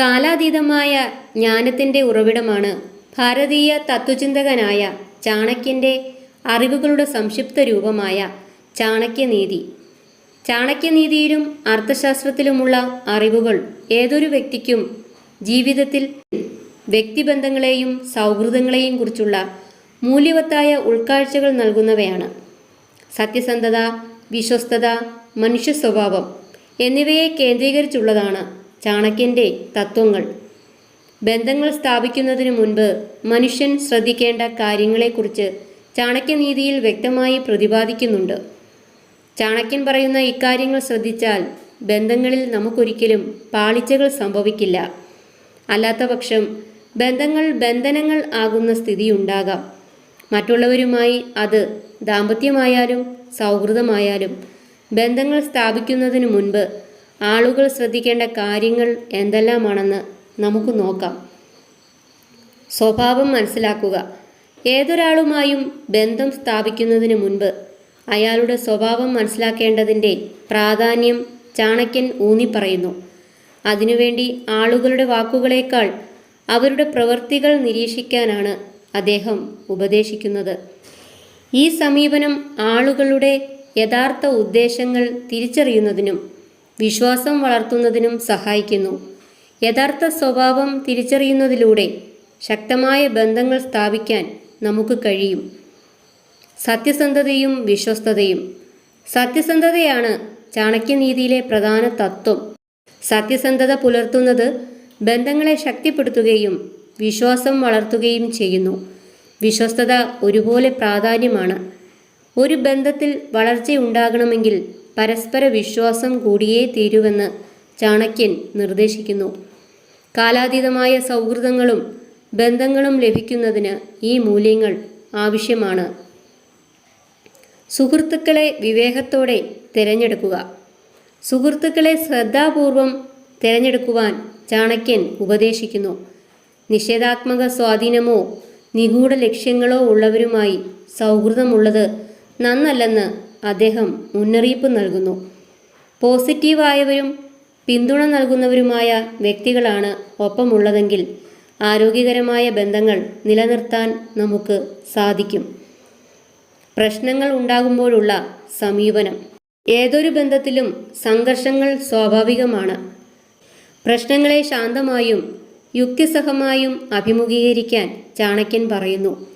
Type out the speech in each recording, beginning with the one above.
കാലാതീതമായ ജ്ഞാനത്തിന്റെ ഉറവിടമാണ് ഭാരതീയ തത്വചിന്തകനായ ചാണക്യന്റെ അറിവുകളുടെ സംക്ഷിപ്ത രൂപമായ ചാണക്യനീതി. ചാണക്യനീതിയിലും അർത്ഥശാസ്ത്രത്തിലുമുള്ള അറിവുകൾ ഏതൊരു വ്യക്തിക്കും ജീവിതത്തിൽ വ്യക്തിബന്ധങ്ങളെയും സൗഹൃദങ്ങളെയും കുറിച്ചുള്ള മൂല്യവത്തായ ഉൾക്കാഴ്ചകൾ നൽകുന്നവയാണ്. സത്യസന്ധത വിശ്വസ്തത മനുഷ്യ സ്വഭാവം എന്നിവയെ കേന്ദ്രീകരിച്ചുള്ളതാണ് ചാണക്യന്റെ തത്വങ്ങൾ. ബന്ധങ്ങൾ സ്ഥാപിക്കുന്നതിന് മുൻപ് മനുഷ്യൻ ശ്രദ്ധിക്കേണ്ട കാര്യങ്ങളെക്കുറിച്ച് ചാണക്യനീതിയിൽ വ്യക്തമായി പ്രതിപാദിക്കുന്നുണ്ട്. ചാണക്യൻ പറയുന്ന ഇക്കാര്യങ്ങൾ ശ്രദ്ധിച്ചാൽ ബന്ധങ്ങളിൽ നമുക്കൊരിക്കലും പാളിച്ചകൾ സംഭവിക്കില്ല. അല്ലാത്തപക്ഷം ബന്ധങ്ങൾ ബന്ധനങ്ങൾ ആകുന്ന സ്ഥിതിയുണ്ടാകാം. മറ്റുള്ളവരുമായി അത് ദാമ്പത്യമായാലും സൗഹൃദമായാലും ബന്ധങ്ങൾ സ്ഥാപിക്കുന്നതിന് മുൻപ് ആളുകൾ ശ്രദ്ധിക്കേണ്ട കാര്യങ്ങൾ എന്തെല്ലാമാണെന്ന് നമുക്ക് നോക്കാം. സ്വഭാവം മനസ്സിലാക്കുക. ഏതൊരാളുമായും ബന്ധം സ്ഥാപിക്കുന്നതിന് മുൻപ് അയാളുടെ സ്വഭാവം മനസ്സിലാക്കേണ്ടതിന്റെ പ്രാധാന്യം ചാണക്യൻ ഊന്നിപ്പറയുന്നു. അതിനുവേണ്ടി ആളുകളുടെ വാക്കുകളേക്കാൾ അവരുടെ പ്രവൃത്തികൾ നിരീക്ഷിക്കാനാണ് അദ്ദേഹം ഉപദേശിക്കുന്നത്. ഈ സമീപനം ആളുകളുടെ യഥാർത്ഥ ഉദ്ദേശങ്ങൾ തിരിച്ചറിയുന്നതിനും വിശ്വാസം വളർത്തുന്നതിനും സഹായിക്കുന്നു. യഥാർത്ഥ സ്വഭാവം തിരിച്ചറിയുന്നതിലൂടെ ശക്തമായ ബന്ധങ്ങൾ സ്ഥാപിക്കാൻ നമുക്ക് കഴിയും. സത്യസന്ധതയും വിശ്വസ്തതയും. സത്യസന്ധതയാണ് ചാണക്യനീതിയിലെ പ്രധാന തത്വം. സത്യസന്ധത പുലർത്തുന്നത് ബന്ധങ്ങളെ ശക്തിപ്പെടുത്തുകയും വിശ്വാസം വളർത്തുകയും ചെയ്യുന്നു. വിശ്വസ്തത ഒരുപോലെ പ്രാധാന്യമാണ്. ഒരു ബന്ധത്തിൽ വളർച്ചയുണ്ടാകണമെങ്കിൽ പരസ്പര വിശ്വാസം കൂടിയേ തീരുവെന്ന് ചാണക്യൻ നിർദ്ദേശിക്കുന്നു. കാലാതീതമായ സൗഹൃദങ്ങളും ബന്ധങ്ങളും ലഭിക്കുന്നതിന് ഈ മൂല്യങ്ങൾ ആവശ്യമാണ്. സുഹൃത്തുക്കളെ വിവേകത്തോടെ തിരഞ്ഞെടുക്കുക. സുഹൃത്തുക്കളെ ശ്രദ്ധാപൂർവം തിരഞ്ഞെടുക്കുവാൻ ചാണക്യൻ ഉപദേശിക്കുന്നു. നിഷേധാത്മക സ്വാധീനമോ നിഗൂഢ ലക്ഷ്യങ്ങളോ ഉള്ളവരുമായി സൗഹൃദമുള്ളത് നന്നല്ലെന്ന് അദ്ദേഹം മുന്നറിയിപ്പ് നൽകുന്നു. പോസിറ്റീവായവരും പിന്തുണ നൽകുന്നവരുമായ വ്യക്തികളാണ് ഒപ്പമുള്ളതെങ്കിൽ ആരോഗ്യകരമായ ബന്ധങ്ങൾ നിലനിർത്താൻ നമുക്ക് സാധിക്കും. പ്രശ്നങ്ങൾ ഉണ്ടാകുമ്പോഴുള്ള സമീപനം. ഏതൊരു ബന്ധത്തിലും സംഘർഷങ്ങൾ സ്വാഭാവികമാണ്. പ്രശ്നങ്ങളെ ശാന്തമായും യുക്തിസഹമായും അഭിമുഖീകരിക്കാൻ ചാണക്യൻ പറയുന്നു.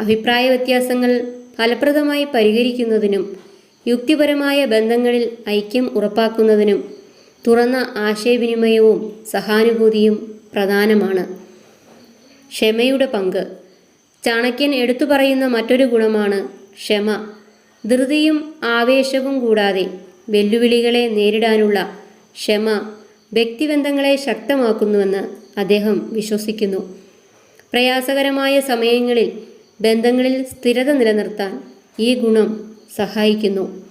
അഭിപ്രായ വ്യത്യാസങ്ങൾ ഫലപ്രദമായി പരിഹരിക്കുന്നതിനും യുക്തിപരമായ ബന്ധങ്ങളിൽ ഐക്യം ഉറപ്പാക്കുന്നതിനും തുറന്ന ആശയവിനിമയവും സഹാനുഭൂതിയും പ്രധാനമാണ്. ക്ഷമയുടെ പങ്ക്. ചാണക്യൻ എടുത്തു പറയുന്ന മറ്റൊരു ഗുണമാണ് ക്ഷമ. ധൃതിയും ആവേശവും കൂടാതെ വെല്ലുവിളികളെ നേരിടാനുള്ള ക്ഷമ വ്യക്തിബന്ധങ്ങളെ ശക്തമാക്കുന്നുവെന്ന് അദ്ദേഹം വിശ്വസിക്കുന്നു. പ്രയാസകരമായ സമയങ്ങളിൽ ബന്ധങ്ങളിൽ സ്ഥിരത നിലനിർത്താൻ ഈ ഗുണം സഹായിക്കുന്നു.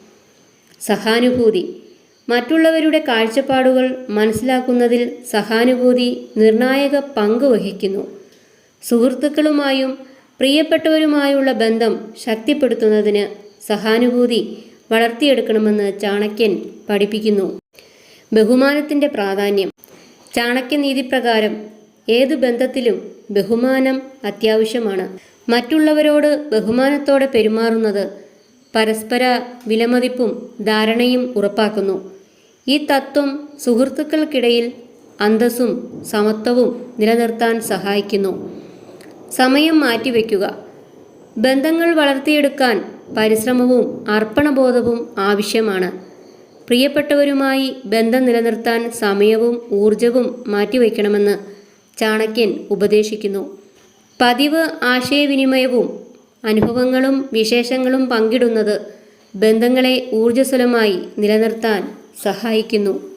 സഹാനുഭൂതി. മറ്റുള്ളവരുടെ കാഴ്ചപ്പാടുകൾ മനസ്സിലാക്കുന്നതിൽ സഹാനുഭൂതി നിർണായക പങ്ക് വഹിക്കുന്നു. സുഹൃത്തുക്കളുമായും പ്രിയപ്പെട്ടവരുമായുള്ള ബന്ധം ശക്തിപ്പെടുത്തുന്നതിന് സഹാനുഭൂതി വളർത്തിയെടുക്കണമെന്ന് ചാണക്യൻ പഠിപ്പിക്കുന്നു. ബഹുമാനത്തിന്റെ പ്രാധാന്യം. ചാണക്യനീതിപ്രകാരം ഏതു ബന്ധത്തിലും ബഹുമാനം അത്യാവശ്യമാണ്. മറ്റുള്ളവരോട് ബഹുമാനത്തോടെ പെരുമാറുന്നത് പരസ്പര വിലമതിപ്പും ധാരണയും ഉറപ്പാക്കുന്നു. ഈ തത്വം സുഹൃത്തുക്കൾക്കിടയിൽ അന്തസ്സും സമത്വവും നിലനിർത്താൻ സഹായിക്കുന്നു. സമയം മാറ്റിവെക്കുക. ബന്ധങ്ങൾ വളർത്തിയെടുക്കാൻ പരിശ്രമവും അർപ്പണബോധവും ആവശ്യമാണ്. പ്രിയപ്പെട്ടവരുമായി ബന്ധം നിലനിർത്താൻ സമയവും ഊർജവും മാറ്റിവെക്കണമെന്ന് ചാണക്യൻ ഉപദേശിക്കുന്നു. പതിവ് ആശയവിനിമയവും അനുഭവങ്ങളും വിശേഷങ്ങളും പങ്കിടുന്നത് ബന്ധങ്ങളെ ഊർജസ്വലമായി നിലനിർത്താൻ സഹായിക്കുന്നു.